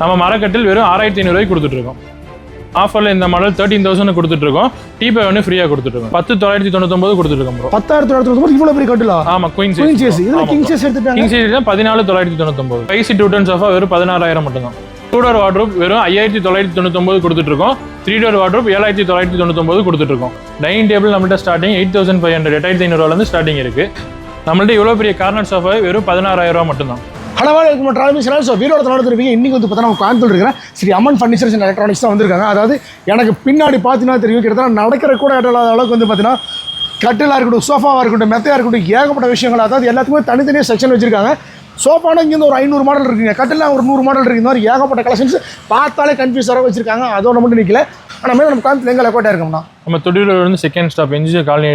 நம்ம மரக்கட்டில் வெறும் ஆறாயிரத்தி ஐநூறுவாய்க்கு கொடுத்துட்டு இருக்கோம் ஆஃபரில் இந்த மாடல் தேர்ட்டீன் தௌசண்ட் கொடுத்துட்டு இருக்கோம் டீபை ஒன்று ஃப்ரீயாக கொடுத்துட்டு இருக்கோம் பத்து தொள்ளாயிரத்தி தொண்ணூத்தொம்பது கொடுத்துட்டு இருக்கோம் ப்ரோ பத்தாயிரத்தி தொள்ளாயிரத்தி இவ்வளோ பெரிய கட்டிலா? ஆமா குயின் குயின் சேஸ் இதில் கிங் சேஸ் எடுத்துட்டாங்க? கிங் சைஸ் தான் பதினாலு தொள்ளாயிரத்தி தொண்ணூத்தொம்பது. ஃபைவ் சீட் உட்டன் சோஃபா வெறும் பதினாறாயிரம் மட்டும்தான். டூ டோர் வாட்ரூப் வெறும் ஐயாயிரத்தி தொள்ளாயிரத்தி தொண்ணூத்தொம்பது கொடுத்துட்டு இருக்கோம் த்ரீ டோர் வாட்ரூப் ஏழாயிரத்தி தொள்ளாயிரத்தி தொண்ணூத்தொம்பது கொடுத்துட்டு இருக்கோம் டைனிங் டேபிள் நம்மள்ட்ட starting eight thousand five hundred எட்டாயிரத்தி ஐநூறுவாலேருந்து ஸ்டார்டிங் இருக்கு. நம்மள்ட்ட இவ்வளோ பெரிய கார்னர் சோஃபா வெறும் பதினாறாயிரம் ரூபா மட்டும்தான். ஹலோ இருக்கும் டிராவல் சேனல் ஸோ வீரோட நடந்துருப்பீங்க இன்னைக்கு வந்து பார்த்தா நம்ம கோயம்புத்தூர் இருக்கிறேன். சரி அம்மன் ஃபர்னிச்சர்ஸ் அண்ட் எலக்ட்ரானிக்ஸ் தான் வந்திருக்காங்க. அதாவது எனக்கு பின்னாடி பார்த்தீங்கன்னா தெரியும். கிட்டத்தட்ட நடக்கிற கூட இடம் இல்லாத அளவுக்கு வந்து பார்த்தீங்கன்னா கட்டிலாக இருக்கட்டும் சோஃபாவாக இருக்கட்டும் மெத்தையாக இருக்கட்டும் ஏகப்பட்ட விஷயங்கள். அதாவது எல்லாத்துக்குமே தனித்தனியாக செக்ஷன் வச்சுருக்காங்க. சோஃபானா இங்கேருந்து ஒரு ஐநூறு மாடல் இருக்குங்க. கட்டிலாம் ஒரு நூறு மாடல் இருக்குது இந்த மாதிரி ஏகப்பட்ட கலெக்ஷன்ஸ் பார்த்தாலே கன்ஃபியூஸ் வச்சுருக்காங்க வச்சிருக்காங்க. அதோட மட்டும் நிற்கல ஆனால் மேலே நம்ம கோயம்புத்தூர் எங்கே லெக்கோட்டாக இருக்கோம்னா நம்ம தொடியூரில் வந்து second stop NGO colony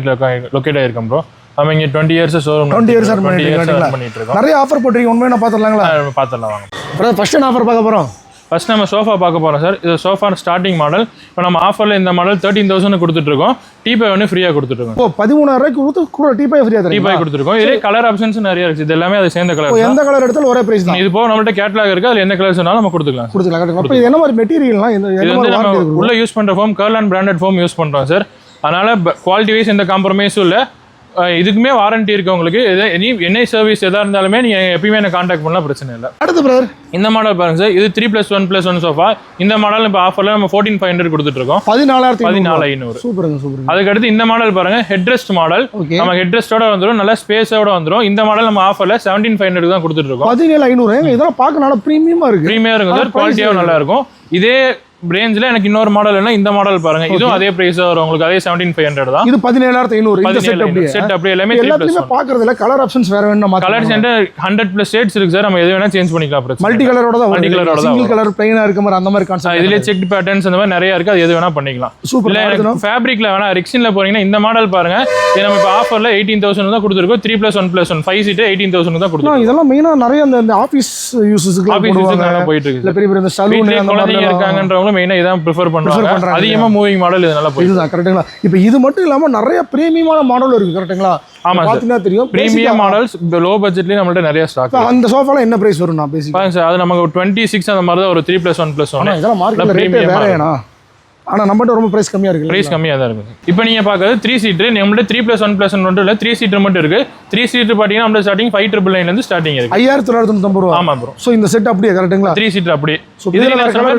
locate ஆயிருக்கோம் bro நம்ம இங்கே twenty years showroom 20 years run பண்ணிட்டு இருக்கோம் நிறைய ஆஃபர் போட்டிருக்கீங்க. உண்மையை நான் பார்த்துடலாங்களா பார்த்துடலாம் வாங்க. அப்புறம் ஃபஸ்ட் என்ன ஆஃபர் பார்க்க போகிறோம் ஃபர்ஸ்ட் நம்ம சோஃபா பார்க்க போகிறோம் சார் இது சோஃபா ஸ்டார்டிங் மாடல் இப்போ நம்ம ஆஃபரில் இந்த மாடல் தேர்ட்டீன் தௌசண்ட் கொடுத்துட்ருக்கோம் டீபை ஒன்று ஃப்ரீயாக கொடுத்துட்ருக்கோம் இப்போ பதிமூணாயிரம் ரூபாய்க்கு கொடுத்து கூட டீ பை ஃப்ரீயாக டீபை கொடுத்துருக்கோம். இதே கலர் ஆப்ஷன்ஸ் நிறைய இருக்குது இது எல்லாமே அது சேர்ந்த கலர் எந்த கலர் எடுத்தாலும் ஒரே பிரைஸ் தான். இது போக நம்மள்ட்ட கேட்லாக் இருக்குது அதில் என்ன கலர்ஸ் வேணாலும் நம்ம கொடுத்துக்கலாம் கொடுத்துக்கலாம் அப்போ என்ன மாதிரி மெட்டீரியல்லாம் இது வந்து நம்ம உள்ள யூஸ் பண்ணுற foam curl and branded foam use பண்ணுறோம் சார் அதனால குவாலிட்டி வைஸ் எந்த காம்ப்ரமைஸும் இல்லை. இதுக்குமே வாரண்டி இருக்கு உங்களுக்கு. எனி என்ஐ சர்வீஸ் எதாக இருந்தாலுமே நீங்கள் எப்பயுமே என்ன காண்டாக்ட் பண்ணலாம் பிரச்சனை இல்லை. அடுத்து பிரதர் இந்த மாடல் பாருங்க சார் இது three plus one plus one sofa இந்த மாடல் இப்போ ஆஃபரில் நம்ம ஃபோர்டீன் ஃபைவ் ஹண்ட்ரட் கொடுத்துட்ருக்கோம். பதினாலாயிரத்தி பதினாலு ஐநூறு. சூப்பருங்க சூப்பருங்க. அதுக்கடுத்து இந்த மாடல் பாருங்க ஹெட்ரெஸ்ட் மாடல் நம்ம ஹெட்ரெஸ்டோட வந்துடும் நல்ல ஸ்பேஸோட வந்துடும் இந்த மாடல் நம்ம ஆஃபர்ல செவன்டீன் ஃபைவ் ஹண்ட்ரட் தான் கொடுத்துட்டு இருக்கோம் பதினேழு ஐநூறு இதெல்லாம் பார்க்க நல்லா ப்ரீமியமா இருக்கு. ப்ரீமியம் இருக்கும் சார் price குவாலிட்டியாகவும் நல்லா இருக்கும் இதே ரேஞ்சில் எனக்கு இன்னொரு மாடல் என்ன இந்த மாடல் பாருங்க. இதுவும் அதே பிரைஸ் வரும். உங்களுக்கு அதே செவன்டீன் ஃபைவ் ஹண்ட்ரட் தான். இது பதினேழாயிரத்தி ஐநூறு. இந்த செட் அப்படியே. செட் அப்படியே எல்லாமே எல்லாத்துலயுமே பாக்குறது இல்ல கலர் ஆப்ஷன்ஸ் வேற வேணும் colour centre hundred plus shades இருக்கு சார் நம்ம எது வேணா சேஞ்ச் பண்ணிக்கலாம் பிரச்சனை மல்டி கலரோட தான் ஓட தான் சிங்கிள் கலர் பிளைனா இருக்க மாதிரி அந்த மாதிரி கான்செப்ட் இதுலேயே செக் பேட்டர்ன்ஸ் அந்த மாதிரி நிறைய இருக்கு. அது எது வேணா பண்ணிக்கலாம். சூப்பர் இல்ல எனக்கு ஃபேப்ரிக்ல வேணா ரெக்ஸின்ல போறீங்கன்னா இந்த மாடல் பாருங்க. இது நம்ம இப்போ ஆஃபர்ல எயிட்டீன் தௌசண்ட் தான் கொடுத்துருக்கோம். Three plus one plus one five seat eighteen thousand தான் கொடுத்துருக்கோம். இதெல்லாம் மெயினா நிறைய அந்த ஆபீஸ் யூசஸ்க்கு ஆஃபீஸ் போயிட்டு இருக்கு பெரிய பெரிய சலூன் குழந்தைங்க மாதிரி இருக்காங்கன்றவங்க மெயினா இதான் ப்ரிஃபர் பண்றாங்க. அதிகமா மூவிங் மாடல் இது நல்லா இதுதான் கரெக்ட்டுங்களா இப்போ இது மட்டும் இல்லாம நிறைய பிரீமியமான மாடல் இருக்கு கரெக்ட்டுங்களா ஆமா பாத்தீங்கன்னா தெரியும் பிரீமியம் மாடல்ஸ் லோ பட்ஜெட்லயே நம்மள்ட்ட நிறைய ஸ்டாக் அந்த சோஃபால என்ன பிரைஸ் வரும் நான் சார் அது நமக்கு டுவெண்ட்டி சிக்ஸ் அந்த மாதிரி தான் ஒரு three plus one plus one இதெல்லாம் மார்க்கெட்ல ரேட்டே premium வேற ஏனா ஆனா நம்மகிட்ட ரொம்ப பிரைஸ் கம்மியா இருக்கு பிரைஸ் கம்மியாக தான் இருக்குது இப்போ நீங்கள் பார்க்கறது த்ரீ சீட்டர் நம்மள்ட்ட three plus one plus one மட்டும் இல்லை த்ரீ சீட்டர் மட்டும் இருக்கு. த்ரீ சீட்டர் பார்த்தீங்கன்னா நம்மள ஸ்டார்டிங் ஃபைவ் ட்ரிபிள் நைன்லேருந்து ஸ்டார்டிங் இருக்கு. ஐயாயிரத்தி தொள்ளாயிரத்தி தொண்ணூத்தொம்பது ரூபா. ஆமா ப்ரோ ஸோ இந்த செட் அப்படியே கரெக்ட்டுங்களா த்ரீ சீட்டர் அப்படியே. இதுல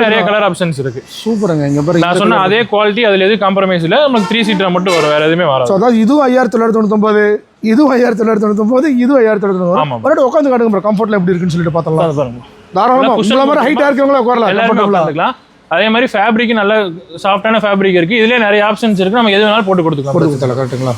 நிறைய? கலர் ஆப்ஷன்ஸ் இருக்கு. சூப்பருங்க. இங்க பாருங்க நான் சொன்ன அதே குவாலிட்டி அதுல எதுவும் காம்ப்ரமைஸ் இல்லை. நமக்கு த்ரீ சீட்டர் மட்டும் வரும். வேற எதுவுமே ஸோ வராது அதாவது இதுவும் ஐயாயிரத்தி தொள்ளாயிரத்தி தொண்ணூத்தொம்பது இதுவும் ஐயாயிரத்தி தொள்ளாயிரத்தி தொண்ணூத்தொம்பது இதுவும் ஐயாயிரத்தி தொள்ளாயிரத்தி ஆமா. தொண்ணூறு மறுபடியும் உட்காந்து காட்டுங்க ப்ரோ கம்ஃபர்ட்ல எப்படி இருக்குன்னு சொல்லிட்டு பார்த்தலாம் அது பாருங்க. தாராளமா நல்லா cushion உங்களை மாதிரி ஹைட்டா இருக்கவங்களா உட்காரலாம். அதே மாதிரி ஃபேப்ரிக் நல்ல சாஃப்டான ஃபேப்ரிக் இருக்கு. இதுலயே நிறைய ஆப்ஷன்ஸ் இருக்கு. நம்ம எது வேணாலும் போட்டு கொடுத்துக்கலாம். கரெக்ட்டுங்களா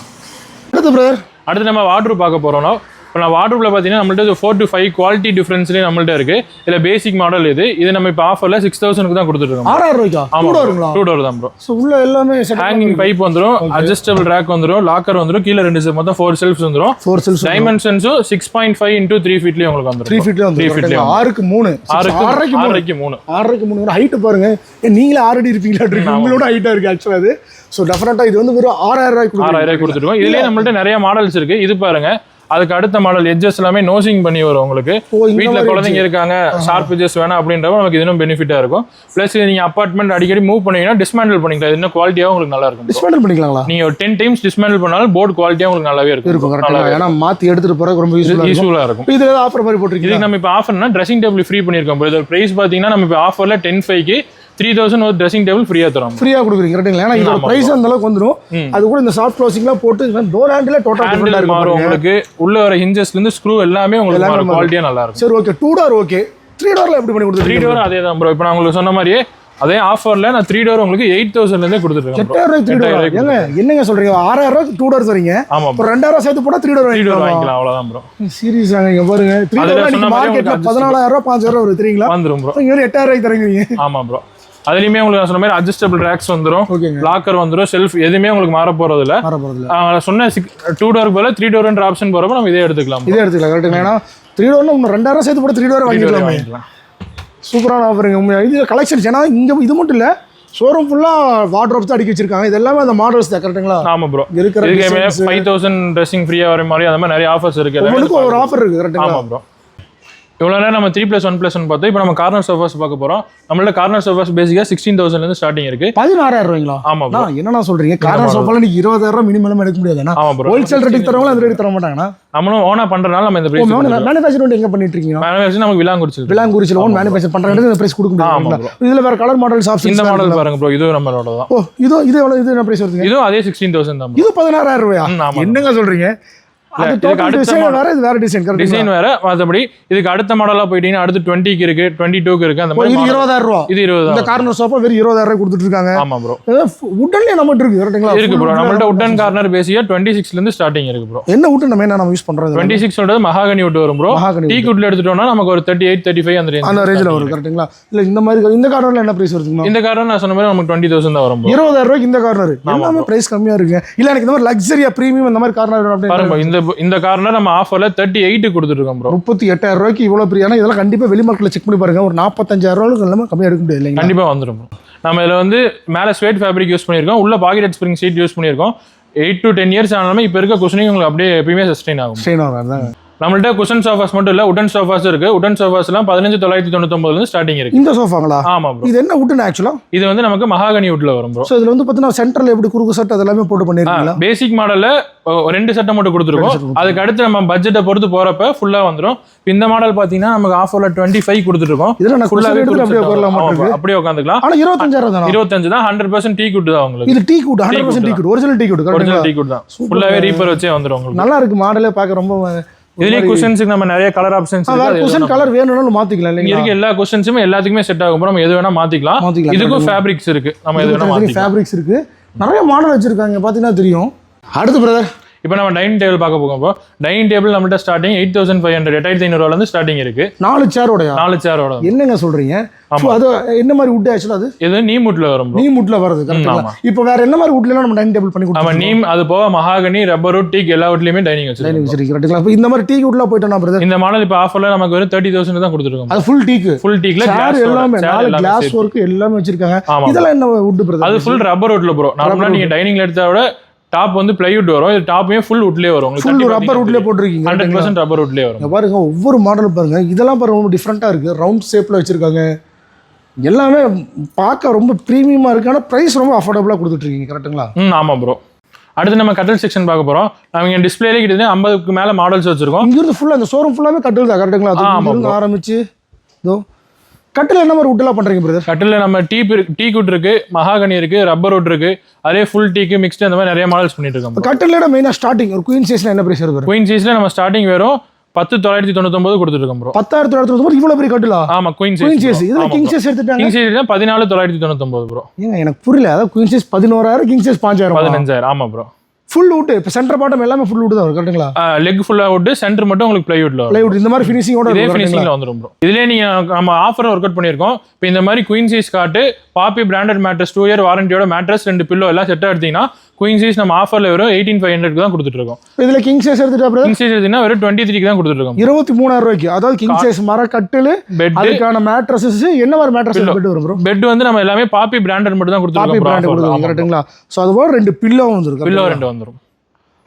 அடுத்து பிரதர் அடுத்து நம்ம வாட்ரூப் பார்க்க போறோம்னா இப்போ நான் வாட்ரூப்ல பார்த்தீங்கன்னா நம்மள்ட்ட ஃபோர் டு ஃபைவ் குவாலிட்டி டிஃபரன்ஸ்லேயே நம்மள்ட்ட இருக்கு. இதுல பேசிக் மாடல் இது. இது நம்ம இப்போ ஆஃபர்ல சிக்ஸ் தௌசண்ட்க்கு தான் கொடுத்துருக்கோம் ஆறாயிரம் ரூபாய்க்கா? ஆமா கூட வருங்களா டூ டோர் தான் ப்ரோ ஸோ உள்ள எல்லாமே ஹேங்கிங் பைப் வந்துரும் அட்ஜஸ்டபிள் ரேக் வந்துரும் லாக்கர் வந்துரும் கீழே ரெண்டு set மொத்தம் ஃபோர் செல்ஃப்ஸ் வந்துரும். Four shelves டைமென்ஷன்ஸும் six point five into three ஃபீட்லேயே உங்களுக்கு வந்துரும் த்ரீ ஃபீட்ல வந்து Three feet லயே கரெக்ட்டுங்களா? ஆறுக்கு மூணு. ஆறுக்கு ஆறரைக்கு மூணு. ஆறரைக்கு மூணு. ஆறரைக்கு மூணு. ஹைட் பாருங்க. நீங்களே ஆறு அடி இருப்பீங்களா உங்களோட ஹைட்டா இருக்கு ஆக்சுவலா அது. ஸோ டெஃபினட்டா இது வந்து வெறும் ஆறாயிரம் ரூபாய்க்கு கொடுக்குறீங்க. ஆறாயிரம் கொடுத்துருக்கோம் இதுலயே நம்மள்ட்ட நிறைய மாடல்ஸ் இருக்கு. இது பாருங்க. அதுக்கு அடுத்த மாடல் எட்ஜஸ் எல்லாமே நோசிங் பண்ணி வரும் உங்களுக்கு. மாதிரி குழந்தைங்க இருக்காங்க ஷார்ப் எட்ஜஸ் வேணாம் அப்படின்றப்ப நமக்கு இது இன்னும் பெனிஃபிட்டா இருக்கும். பிளஸ் நீங்க அப்பார்ட்மெண்ட் அடிக்கடி மூவ் பண்ணீங்கன்னா டிஸ்மேண்டில் பண்ணிக்கலாம். இது இன்னும் குவாலிட்டியாவும் உங்களுக்கு நல்லா இருக்கும் டிஸ்மேண்டில் பண்ணிக்கலாங்களா? நீங்க ஒரு டென் டைம்ஸ் டிஸ்மேண்டில் பண்ணாலும் போர்டு குவாலிட்டியா உங்களுக்கு நல்லாவே இருக்கும் இருக்கும் கரெக்டாக ஏன்னா மாத்தி எடுத்துட்டு போறதுக்கு ரொம்ப யூஸ்ஃபுல்லாக இருக்கும். யூஸ்ஃபுல்லா இருக்கும். இப்போ இதுல ஏதாவது ஆஃபர் மாதிரி போட்டிருக்கீங்க இதுக்கு நம்ம இப்போ ஆஃபர்னா ட்ரெஸ்ஸிங் டேபிள் ஃப்ரீ பண்ணியிருக்கோம் bro. இதோட பிரைஸ் பார்த்தீங்கன்னா நம்ம இப்போ ஆஃபர்ல டென் ஃபைவ்க்கு த்ரீ தௌசண்ட் ஒரு ட்ரெஸ்ஸிங் டேபிள் ஃப்ரீயாக தரோம் ஃப்ரீயா கொடுக்குறீங்க கரெக்டுங்களா ஏன்னா இதோட பிரைஸ் அந்த அளவுக்கு வந்துரும். அது கூட இந்த சாஃப்ட் க்ளோசிங்லாம் போட்டு டோர் ஹேண்டில் டோட்டல் ஹேண்டில் மாறும் உங்களுக்கு. உள்ள வர ஹிஞ்சஸ்ல இருந்து ஸ்க்ரூ எல்லாமே உங்களுக்கு மாறும். குவாலிட்டியா நல்லா இருக்கும் சரி okay two door okay three டோர்ல எப்படி பண்ணி த்ரீ கொடுத்துருக்கீங்க டோர் அதே தான் ப்ரோ இப்போ நான் உங்களுக்கு சொன்ன மாதிரியே அதே ஆஃபர்ல நான் த்ரீ டோர் உங்களுக்கு எயிட் தௌசண்ட்லேருந்தே கொடுத்துருக்கேன் எட்டாயிரம் த்ரீ டோர் ஏங்க என்னங்க சொல்றீங்க? ஆறாயிரம் ரூபாய்க்கு டூ டோர் தரீங்க. ஆமா இப்போ ரெண்டாயிரம் சேர்த்து போட்டா த்ரீ டோர் த்ரீ டோர் வாங்கிக்கலாம் அவ்வளோதான் ப்ரோ சீரியஸ் இங்க பாருங்க. த்ரீ டோர் உங்களுக்கு பதினாலாயிரம் ரூபாய் பாஞ்சாயிரம் ரூபாய் வருது தெரியுங்களா? வந்துரும் ப்ரோ இங்க எட்டாயிரம் ரூபாய்க்கு தரீங்க ஆமா ப்ரோ அதுலயுமே உங்களுக்கு நான் சொன்ன மாதிரி அட்ஜஸ்டபிள் ரேக்ஸ் வந்துரும். ஓகேங்க லாக்கர் வந்துரும். செல்ஃப் எதுவுமே உங்களுக்கு மாற போறது இல்ல சொன்ன டூ டோர் போல த்ரீ டோர்ன்ற ஆப்ஷன் போறப்ப நம்ம இதே எடுத்துக்கலாம். இதே எடுத்துக்கலாம் கரெக்டுங்களா ஏன்னா த்ரீ டோர்னு இன்னும் ரெண்டாயிரம் சேர்த்து போட்டு த்ரீ டோர் வாங்கிக்கலாமே. சூப்பரான ஆஃபருங்க இது கலெக்ஷன்ஸ் ஏன்னா இங்க இது மட்டும் இல்ல ஷோரூம் ஃபுல்லாக வார்ட்ரோப்ஸ் தான் அடுக்கி வச்சிருக்காங்க. இது எல்லாமே அந்த மாடல்ஸ் தான் கரெக்ட்டுங்களா ஆமா ப்ரோ இருக்கிற ஃபைவ் தௌசண்ட் ட்ரெஸ்ஸிங் ஃப்ரீயா வர மாதிரி அந்த மாதிரி நிறைய ஆஃபர்ஸ் இருக்கு ஒரு ஆஃபர் இருக்கு கரெக்ட்டுங்களா ஆமா ப்ரோ இவ்வளோ நேரம் நம்ம three plus one plus one பார்த்தோம். இப்போ நம்ம கார்னர் சோஃபாஸ் பார்க்க போகிறோம் நம்மள்ட்ட கார்னர் சோஃபாஸ் பேசிக்காக சிக்ஸ்டீன் தௌசண்ட்லேருந்து ஸ்டார்டிங் இருக்கு. பதினாறாயிரம் ரூபாய்ங்களா? ஆமா bro. அண்ணா, என்னண்ணா சொல்றீங்க? காரணம் சோப்பால நீங்க இருபதாயிரம் மினிமம் எடுக்க முடியாதுண்ணா ஆமா ப்ரோ ஹோல்சேல் ரேட்டுக்கு தரவங்களும் அந்த ரேட்டுக்கு தர மாட்டாங்கண்ணா. நம்மளும் ஓனா பண்றதுனால நம்ம இந்த பிரைஸ் மேனுஃபேக்சர் எங்க பண்ணிட்டு இருக்கீங்க நமக்கு விலாங்குறிச்சி விலாங்குறிச்சியில் ஓன் மேனுஃபேக்சர் பண்றாங்க இந்த பிரைஸ் கொடுக்க முடியாதுங்களா இதுல வேற கலர் மாடல்ஸ் ஆப்ஷன் இந்த மாடல் பாருங்க ப்ரோ இதுவும் நம்மளோட தான். ஓ இது இது எவ்வளவு இது என்ன பிரைஸ் வருதுங்க? இதுவும் அதே சிக்ஸ்டீன் தௌசண்ட் தான் இது பதினாறாயிரம் ரூபாயா? ம், ஆமா. என்னங்க சொல்றீங்க? வேற இது வேற டிசைன் டிசைன் வேற. மற்றபடி இதுக்கு அடுத்த மாடலா போயிட்டீங்கன்னா அடுத்து டுவெண்ட்டிக்கு இருக்கு டுவெண்ட்டி டூக்கு இருக்கு அந்த மாதிரி. இருபதாயிரம் ரூபா. இது இருபது இந்த கார்னர் சோப்பா வெறும் இருபதாயிரம் ரூபாய் கொடுத்துட்டு இருக்காங்க ஆமா ப்ரோ உடனே நம்மகிட்ட இருக்கு கரெக்ட்டுங்களா இருக்கு ப்ரோ நம்மள்ட்ட உட்டன் கார்னர் பேசியா டுவெண்ட்டி சிக்ஸ்ல இருந்து ஸ்டார்டிங் இருக்கு ப்ரோ என்ன நம்ம என்ன நம்ம யூஸ் பண்றது டுவெண்ட்டி சிக்ஸ் மகாகனி wood வரும் ப்ரோ டீ குட்ல எடுத்துட்டோம்னா நமக்கு ஒரு தேர்ட்டி எயிட் தேர்ட்டி ஃபைவ் அந்த range அந்த ரேஞ்சில் starting வரும் கரெக்ட்டுங்களா இல்ல இந்த மாதிரி இந்த கார்னர்ல என்ன பிரைஸ் வருதுங்களா இந்த கார்னர் நான் சொன்ன மாதிரி நமக்கு டுவெண்ட்டி தௌசண்ட் தான் வரும். இருபதாயிரம் ரூபாய்க்கு இந்த கார்னர் எல்லாமே பிரைஸ் கம்மியா இருக்கு. இல்ல எனக்கு இந்த மாதிரி லக்ஸரியா பிரீமியம் இந்த மாதிரி கார்னர் இந்த இந்த கார்னர் நம்ம ஆஃபர்ல தேர்ட்டி எயிட் கொடுத்துருக்கோம் ப்ரோ முப்பத்தி எட்டாயிரம் ரூபாய்க்கு இவ்வளவு பிரியா இதெல்லாம் கண்டிப்பா வெளி மார்க்கெட்ல செக் பண்ணி பாருங்க. ஒரு நாற்பத்தஞ்சாயிரம் ரூபாய்க்கு எல்லாமே கம்மியா எடுக்க முடியாது இல்லைங்களா? கண்டிப்பா வந்துரும் bro. நம்ம இதுல வந்து மேல ஸ்வேட் ஃபேப்ரிக் யூஸ் பண்ணியிருக்கோம். உள்ள பாக்கெட் ஸ்ப்ரிங் சீட் யூஸ் பண்ணியிருக்கோம். எயிட் டு டென் இயர்ஸ் ஆனாலுமே இப்போ இருக்க குஷனிங் உங்களுக்கு அப்படியே எப்பயுமே சஸ்டெயின் ஆகும். ஸ்ட்ரெயின் ஆகும் நம்மள்ட்ட குஷன் சோஃபாஸ் மட்டும் இல்ல உடன் சோஃபாஸ் இருக்கு. உடன் சோஃபாஸ்லாம் பதினஞ்சு தொள்ளாயிரத்தி தொண்ணூத்தொம்பதுல இருந்து ஸ்டார்டிங் இருக்கு. இந்த சோஃபாங்களா ஆமா ப்ரோ இது என்ன உட்டுன்னு ஆக்சுவலா இது வந்து நமக்கு மகாகனி வுட்ல வரும் ப்ரோ ஸோ இதுல வந்து பார்த்தீங்கன்னா சென்டர்ல எப்படி குறுக்கு சட்டை அதெல்லாமே போட்டு பண்ணிருக்கீங்களா? பேசிக் மாடல்ல ரெண்டு சட்டை மட்டும் கொடுத்துருக்கோம். அதுக்கு அடுத்து நம்ம பட்ஜெட்டை பொறுத்து போறப்ப ஃபுல்லா வந்துரும். இந்த மாடல் பாத்தீங்கன்னா நமக்கு ஆஃபர்ல டுவெண்ட்டி ஃபைவ் கொடுத்துருக்கோம். இதுல நான் அப்படியே உட்காரலாம் அப்படியே உட்காந்துக்கலாம். ஆனா இருபத்தஞ்சாயிரம் தானா? இருபத்தஞ்சு தான் ஹண்ட்ரட் பர்சன்ட் டீ குட் தான் உங்களுக்கு. இது teak wood hundred percent teak wood original teak wood original teak wood தான். ஃபுல்லாவே ரீப்பர் வச்சே வந்துரும் உங்களுக்கு. நல்லா இருக்கு மாடலே பார்க்க ரொம்ப இதுலயே குஷன்ஸுக்கு நம்ம நிறைய கலர் ஆப்ஷன்ஸ் வேற குஷன் கலர் வேணும்னாலும் மாத்திக்கலாம் இங்க இல்லைங்களா இருக்க எல்லா கொஸ்டின்ஸுமே எல்லாத்துக்குமே செட் ஆகும். நம்ம எது வேணா மாத்திக்கலாம். மாத்திக்கலாம் இதுக்கும் ஃபேப்ரிக்ஸ் இருக்கு. நம்ம எது வேணா மாத்திக்கலாம். ஃபேப்ரிக்ஸ் இருக்கு. நிறைய மாடல் வச்சிருக்காங்க பாத்தீங்கன்னா தெரியும். அடுத்து பிரதர் இப்போ நம்ம டைனிங் டேபிள் பார்க்க போகும் இப்போ டைனிங் டேபிள் நம்மள்ட்ட starting eight thousand five hundred எட்டாயிரத்தி ஐநூறுவால இருந்து ஸ்டார்டிங் இருக்கு. நாலு சேரோடயா நாலு சேரோட என்னங்க சொல்றீங்க? அது என்ன மாதிரி வுட் ஆக்சுவலா அது? இது நீ முட்ல வரும் bro. நீ வுட்ல வருது. இப்போ வேற என்ன மாதிரி வுட்ல நம்ம டைனிங் டேபிள் பண்ணி கொடுத்தோம் நீம் அது போக மகாகனி ரப்பர் வுட் டீக் எல்லா வுட்லயுமே டைனிங் வச்சிருக்கோம் டைனிங் வச்சிருக்கீங்க இப்போ இந்த மாதிரி டீ வுட்ல போயிட்டோம்னா பிரதர் இந்த மாடல் இப்போ ஆஃபர்ல நமக்கு வெறும் தேர்ட்டி தௌசண்ட் தான் கொடுத்துருக்கோம் அது ஃபுல் டீக்கு ஃபுல் டீக்ல சேர் எல்லாமே நாலு கிளாஸ் ஒர்க் எல்லாமே வச்சிருக்காங்க. இதெல்லாம் என்ன வுட் பிரதர் அது ஃபுல் ரப்பர் வுட்ல ப்ரோ நார்மலா நீங்க டைனிங்ல எடுத்தா விட டாப் வந்து பிளைவுட் வரும். இது டாப்புமே ஃபுல் வுட்லயே வரும். ஃபுல் ரப்பர் வுட்ல போட்டிருக்கீங்க. ஹண்ட்ரட் பர்சன்ட் ரப்பர் வுட்லயே வரும். பாருங்க ஒவ்வொரு மாடலும் பாருங்க. இதெல்லாம் பாருங்க ரொம்ப டிஃப்ரெண்ட்டாக இருக்கு. ரவுண்ட் ஷேப்ல வச்சிருக்காங்க. எல்லாமே பார்க்க ரொம்ப ப்ரீமியமாக இருக்கு. ஆனால் ப்ரைஸ் ரொம்ப அஃபோர்டபுளாக கொடுத்துட்ருக்கீங்க கரெக்ட்டுங்களா ம் ஆமா ப்ரோ அடுத்து நம்ம கட்டில் செக்ஷன் பார்க்க போறோம். நம்ம இங்க டிஸ்பிளேல கிட்ட ஐம்பதுக்கு மேல மாடல்ஸ் வச்சிருக்கோம். இங்கிருந்து ஃபுல்லாக அந்த ஷோரூம் ஃபுல்லாமே கட்டில் தான். கரெக்ட்டுங்களா ஆரம்பிச்சு இதோ கட்டில் என்ன மாதிரி வுட்டெல்லாம் பண்ணுறீங்க பிரதர் கட்டில் நம்ம டீ டீ குட் இருக்கு மகாகனி இருக்கு ரப்பர் வுட் இருக்கு. அதே ஃபுல் டீக்கு மிக்ஸ்டு அந்த மாதிரி நிறைய மாடல்ஸ் பண்ணிட்டு இருக்கோம் கட்டிலோட மெயினாக ஸ்டார்டிங் ஒரு குயின் சைஸ்ல என்ன ப்ரைஸ் வருது குயின் சைஸ்ல நம்ம ஸ்டார்டிங் வெறும் பத்து தொள்ளாயிரத்தி தொண்ணூத்தொன்பது கொடுத்துருக்கோம் ப்ரோ பத்தாயிரத்தி தொள்ளாயிரத்தி இவ்வளோ பெரிய கட்டிலா? ஆமா குயின் குயின் சைஸ் சைஸ் இதில் கிங் சைஸ் எடுத்துட்டாங்க? கிங் சைஸ் பதினாலு தொள்ளாயிரத்தி தொண்ணூத்தொன்பது ப்ரோ ஏங்க எனக்கு புரியல. அதாவது குயின் சைஸ் பதினோராயிரம் கிங் சைஸ் பாஞ்சாயிரம்? பதினஞ்சாயிரம் ஆமா ப்ரோ ஃபுல் வுட் இப்போ சென்டர் பாட்டம் எல்லாமே ஃபுல் வுட் தான் வரும் கரெக்ட்டுங்களா லெக் ஃபுல்லா விட்டு சென்டர் மட்டும் உங்களுக்கு பிளைவுட்ல ப்ளைவுட் இந்த மாதிரி ஃபினிஷிங்கோட இதே? ஃபினிஷிங்ல வந்துரும் ப்ரோ இதுலயே நீங்க நம்ம ஆஃபர் ஒர்க் அவுட் பண்ணிருக்கோம் இப்போ இந்த மாதிரி குயின் சைஸ் காட்டு Poppy branded mattress two year வாரண்டியோட mattress ரெண்டு பில்லோ எல்லாம் செட் எடுத்தீங்கன்னா குயின் சைஸ் நம்ம ஆஃபர்ல வெறும் எயிட்டீன் ஃபைவ் ஹண்ட்ரட் தான் கொடுத்துட்டு இருக்கோம். இப்போ இதில் கிங் சைஸ் எடுத்துட்டா பிரதர் கிங் சைஸ் எடுத்தீங்கன்னா வெறும் டுவெண்ட்டி த்ரீக்கு தான் கொடுத்துட்டு இருக்கோம் இருபத்தி மூணாயிரம் ரூபாய்க்கு. அதாவது கிங் சைஸ் மர கட்டில் பெட் அதுக்கான மேட்ரஸஸ் என்ன மாதிரி மேட்ரஸ் பெட் வரும் பெட் வந்து நம்ம எல்லாமே பாப்பி பிராண்டட் மட்டும் தான் கொடுத்துருக்கோம் கரெக்ட்டுங்களா ஸோ அது போல ரெண்டு பில்லோவும் வந்துருக்கு பில்லோ ரெண்டு வந்துரும்.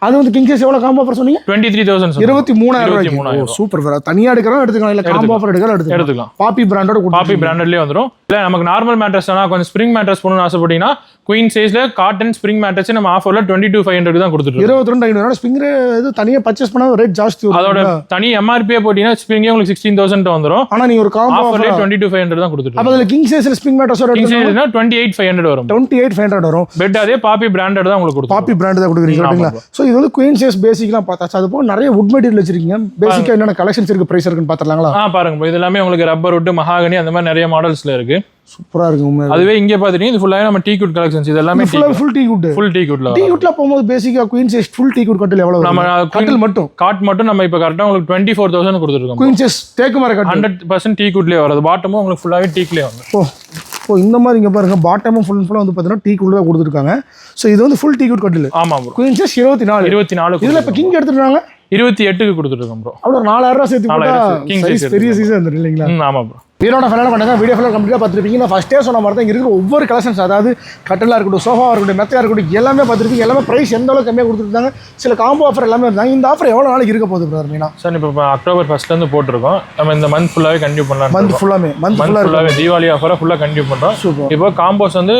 அது வந்து கிங் சைஸ் எவ்வளோ காம்போ ஆஃபர் சொன்னீங்க? டுவெண்ட்டி த்ரீ தௌசண்ட் இருபத்தி மூணாயிரம் ஓ சூப்பர் சார் தனியாக எடுக்கிறோம் எடுத்துக்கலாம். இல்லை காம்போ ஆஃபர் எடுக்கலாம் எடுத்துக்கலாம். எடுத்துக்கலாம். பாப்பி பிராண்டோட பாப்பி பிராண்டட்லேயே வந்துரும். இல்லை நமக்கு நார்மல் மேட்ரஸ் ஆனால் கொஞ்சம் ஸ்ப்ரிங் மேட்ரஸ் போகணும்னு ஆசைப்பட்டீங்கன்னா குயின் சைஸ்ல காட்டன் ஸ்ப்ரிங் மேட்ரஸ் நம்ம ஆஃபர்ல டுவெண்ட்டி டூ ஃபைவ் ஹண்ட்ரட் தான் கொடுத்துட்டு இருக்கோம். இருபத்தி ரெண்டு ஐநூறு. ஸ்பிங்கர் இது தனியாக பர்ச்சேஸ் பண்ணால் ரேட் ஜாஸ்தி அதோட தனி எம்ஆர்பியே போட்டீங்கன்னா ஸ்ப்ரிங்கே உங்களுக்கு சிக்ஸ்டீன் தௌசண்ட் வந்துரும். ஆனால் நீங்கள் ஒரு combo ஆஃபர்லேயே offer twenty two five hundred தான் அப்போ அதில் கிங் சைஸில் ஸ்பிங் மேட்ரஸோட கிங் சைஸ்னா டுவெண்ட்டி எயிட் ஃபைவ் ஹண்ட்ரட் வரும். டுவெண்ட்டி எயிட் ஃபைவ் ஹண்ட்ரட் வரும். பெட் அதே பாப்பி பிராண்டட் தான் உங்களுக்கு கொடுத்துரும் பாப்பி பிராண்ட் தான் கொடுக்குறீங்க கரெக்ட்டுங்களா ஸோ இது வந்து குயின் சைஸ் பேசிக்லாம் பார்த்தாச்சு அது போக நிறைய வுட் மெட்டீரியல் வச்சிருக்கீங்க. பேசிக்காக என்னென்ன கலெக்ஷன்ஸ் இருக்கு? ப்ரைஸ் இருக்குன்னு பார்த்துலாங்களா ஆ பாருங்க. இது எல்லாமே உங்களுக்கு ரப்பர் விட்டு மகாகனி அந்த மாதிரி நிறைய மாடல்ஸ்ல இருக்கு. சூப்பராக இருக்கு உண்மை அதுவே இங்க பாத்துட்டீங்க இது ஃபுல்லாவே நம்ம டீ குட் கலெக்ஷன்ஸ் இது எல்லாமே ஃபுல்லாக full teak wood full teak குட்ல tea குட்ல போகும்போது பேசிக்காக queen size full teak wood கட்டில் எவ்வளோ நம்ம வரும்? கட்டில் மட்டும். காட் மட்டும் நம்ம இப்போ கரெக்டாக உங்களுக்கு டுவெண்ட்டி ஃபோர் தௌசண்ட் கொடுத்துருக்கோம். குயின் சைஸ் தேக்கு மர கட்டில். ஹண்ட்ரட் பர்சன்ட் டீ குட்லேயே வரும் பாட்டமும் உங்களுக்கு ஃபுல்லாகவே டீக்லேயே வந்து ஓ ஓ இந்த மாதிரி இங்கே பாருங்க பாட்டமும் ஃபுல் ஃபுல்லாக வந்து பார்த்தீங்கன்னா டீ குட் தான் கொடுத்துருக்காங்க. ஸோ இது வந்து ஃபுல் டீ குட் கட்டில். ஆமா ப்ரோ குயின் சைஸ் இருபத்தி நாலு. இருபத்தி நாலு இதில் இப்போ கிங் எடுத்துட்டாங்க இருபத்தி எட்டுக்கு கொடுத்துட்ருக்கோம் ப்ரோ அவ்வளோ நாலாயிரம் ரூபா சேர்த்து பெரிய சைஸ் வந்துடும் இல்லைங்களா ஆமாம் ப்ரோ வீரோட ஃபைனல் பண்ணுங்க வீடியோ ஃபைனல் கம்ப்ளீட்டாக பார்த்துருப்பீங்க. நான் ஃபஸ்ட்டே சொன்ன மாதிரி தான் இங்க இருக்கிற ஒவ்வொரு கலெக்ஷன்ஸ் அதாவது கட்டலாக இருக்கட்டும் சோஃபாவாக இருக்கட்டும் மெத்தையாக இருக்கட்டும் எல்லாமே பார்த்துருப்பீங்க. எல்லாமே ப்ரைஸ் எந்த அளவுக்கு கம்மியாக கொடுத்துருந்தாங்க சில காம்போ ஆஃபர் எல்லாமே இருந்தாங்க. இந்த ஆஃபர் எவ்வளோ நாளைக்கு இருக்க போகுது பிரதர் மீனா? சார் இப்போ அக்டோபர் ஃபர்ஸ்ட்லேருந்து போட்டிருக்கோம். நம்ம இந்த மந்த் ஃபுல்லாகவே கண்டினியூ பண்ணலாம் மந்த் ஃபுல்லாமே மந்த் மந்த் ஃபுல்லாக ஃபுல்லாகவே தீபாவளி ஆஃபராக ஃபுல்லாக கண்டினியூ பண்ணுறோம் இப்போ காம்போஸ் வந்து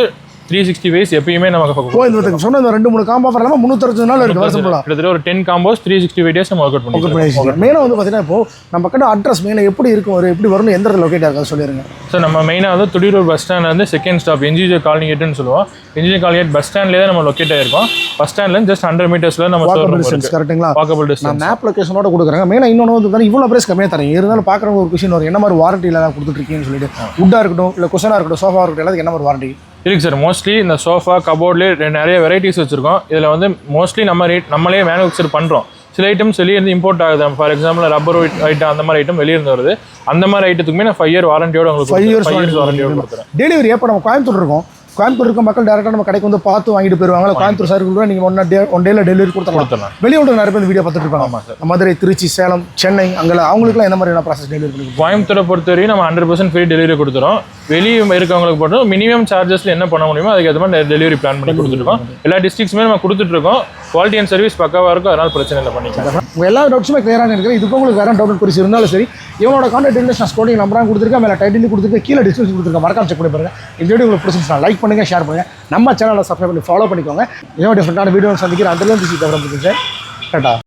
த்ரீ சிக்ஸ்டி வைஸ் எப்பயுமே நமக்கு ஓ இந்த சொன்ன இந்த ரெண்டு மூணு காம்போ ஆஃபர் எல்லாமே முந்நூற்றஞ்சு நாள் இருக்குது வருஷம் ஃபுல்லாக கிட்டத்தட்ட ஒரு ten combos three sixty five days நம்ம ஒர்க் அவுட் பண்ணிக்கலாம் மெயினாக வந்து பார்த்தீங்கன்னா இப்போ நம்ம கிட்ட அட்ரஸ் மெயினாக எப்படி இருக்கும் ஒரு எப்படி வரும்னு எந்த இடத்துல லொக்கேட் ஆகுது சொல்லிடுங்க சார் நம்ம மெயினாக வந்து துடியூர் பஸ் ஸ்டாண்ட் வந்து செகண்ட் ஸ்டாப் என்ஜிஜி காலனி கேட்டுன்னு சொல்லுவோம். என்ஜிஜி காலனி கேட் பஸ் ஸ்டாண்ட்லேயே தான் நம்ம லொக்கேட் ஆயிருக்கோம். பஸ் ஸ்டாண்ட்லேருந்து ஜஸ்ட் ஹண்ட்ரட் மீட்டர்ஸில் நம்ம வாக்கபிள் டிஸ்டன்ஸ் கரெக்ட்டுங்களா வாக்கபிள் டிஸ்டன்ஸ் மேப் லொகேஷனோட கொடுக்குறேங்க. மெயினாக இன்னொன்று வந்து இவ்வளோ பிரைஸ் கம்மியாக தரேன் இருந்தாலும் பார்க்குறவங்க ஒரு கொஷின் வரும். என்ன மாதிரி வாரண்டியில் தான் கொடுத்துட்ருக்கீங்கன்னு சொல்லிட்டு. வுட்டாக இருக்கட்டும் இல்லை குஷனாக இருக்கட்டும் சோஃபா இருக்கட்டும் எல்லாத்துக்கும் என்ன மாதிரி வாரண்டி இருக்கு சார். மோஸ்ட்லி இந்த சோஃபா கபோர்ட்லேயே நிறைய வெரைட்டிஸ் வச்சிருக்கோம். இதில் வந்து மோஸ்ட்லி நம்ம ரேட் நம்மளே மேனுஃபேக்சர் பண்ணுறோம் சில ஐட்டம்ஸ் வெளியிருந்து இம்போர்ட் ஆகுது. ஃபார் எக்ஸாம்பிள் ரப்பர் ஐட்டம் அந்த மாதிரி ஐட்டம் வெளியிருந்து வருது. அந்த மாதிரி ஐட்டத்துக்குமே நான் ஃபைவ் இயர் வாரண்டியோட உங்களுக்கு ஃபைவ் இயர்ஸ் வாரண்டியோட கொடுக்குறேன் டெலிவரி எப்போ? நம்ம கோயம்புத்தூர் இருக்கோம். கோயம்புத்தூர் இருக்க மக்கள் டேரெக்டாக நம்ம கடைக்கு வந்து பார்த்து வாங்கிட்டு போயிருவாங்க. கோயம்புத்தூர் சார் கூட நீங்கள் ஒன் டே ஒன் டேல டெலிவரி கொடுத்துடலாம். வெளியூர் நிறைய பேர் வீடியோ பார்த்துட்டு இருப்பாங்க. மதுரை திருச்சி சேலம் சென்னை அங்கே அவங்களுக்குலாம் என்ன மாதிரியான ப்ராசஸ் டெலிவரி பண்ணி கோயம்புத்தூரை பொறுத்தவரையும் நம்ம ஹண்ட்ரட் பர்சன்ட் ஃப்ரீ டெலிவரி கொடுத்துறோம். வெளியே இருக்கவங்களுக்கு மட்டும் மினிமம் சார்ஜஸ்ல என்ன பண்ண முடியுமோ அதுக்கு ஏற்ற மாதிரி டெலிவரி பிளான் பண்ணி கொடுத்துருக்கோம் எல்லா டிஸ்ட்ரிக்ஸுமே நம்ம கொடுத்துட்ருக்கோம் குவாலிட்டி அண்ட் சர்வீஸ் பக்காவாக இருக்கும் அதனால் பிரச்சனை இல்லை பண்ணிக்கலாம். எல்லா டவுட்ஸுமே கிளியராக இருக்குது. இதுக்கு உங்களுக்கு வேறு டவுட் குறிச்சு இருந்தாலும் சரி இவனோட கான்டாக்ட் டீடைல்ஸ் நான் ஸ்டோரிங் நம்பராக கொடுத்துருக்கேன் மேலே டைட்டில் கொடுத்துருக்கேன் கீழே டிஸ்கிரிப்ஷன் கொடுத்துருக்கேன். மறக்காம செக் பண்ணி பாருங்கள் இந்த வீடியோ உங்களுக்கு பிடிச்சிருந்துச்சுன்னா லைக் பண்ணுங்கள் ஷேர் பண்ணுங்கள் நம்ம சேனலை சப்ஸ்கிரைப் பண்ணி ஃபாலோ பண்ணிக்கோங்க. இன்னும் டிஃப்ரெண்டான வீடியோ சந்திக்கிறேன். அதுலேருந்து தவிர முடிஞ்சு டாட்டா